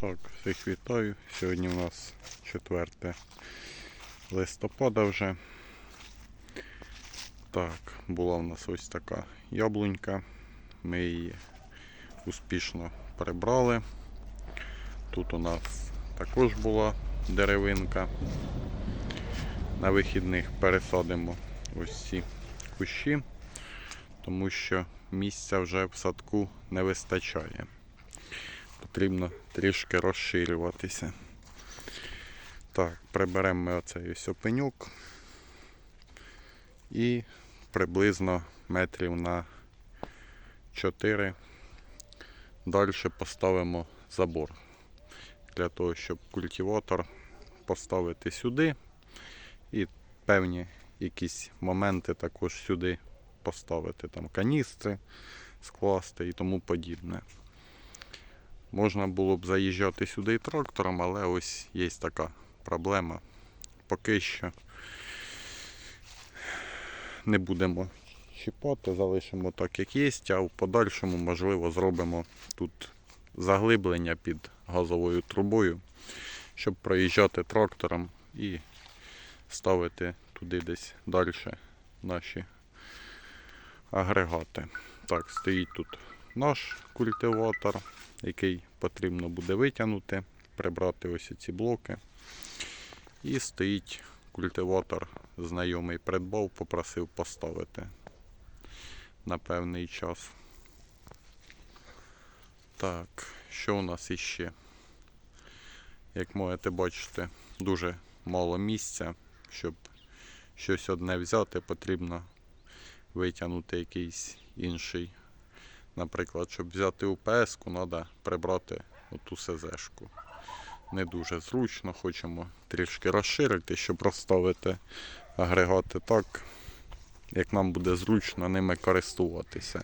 Так, всіх вітаю. Сьогодні у нас 4 листопада вже. Так, була у нас ось така яблунька. Ми її успішно прибрали. Тут у нас також була деревинка. На вихідних пересадимо ось ці кущі, тому що місця вже в садку не вистачає потрібно трішки розширюватися. Так, приберемо ми оцей ось опенюк і приблизно метрів на 4 далі поставимо забор. Для того, щоб культиватор поставити сюди і певні якісь моменти також сюди поставити, там каністри скласти і тому подібне. Можна було б заїжджати сюди трактором, але ось є така проблема. Поки що не будемо чіпати, залишимо так, як є, а в подальшому, можливо, зробимо тут заглиблення під газовою трубою, щоб проїжджати трактором і ставити туди десь далі наші агрегати. Так, стоїть тут наш культиватор який потрібно буде витягнути, прибрати ось ці блоки. І стоїть культиватор, знайомий придбав, попросив поставити на певний час. Так, що у нас іще? Як можете бачити, дуже мало місця, щоб щось одне взяти, потрібно витягнути якийсь інший Наприклад, щоб взяти УПС-ку, треба прибрати оту СЗ-шку. Не дуже зручно, хочемо трішки розширити, щоб розставити агрегати так, як нам буде зручно ними користуватися.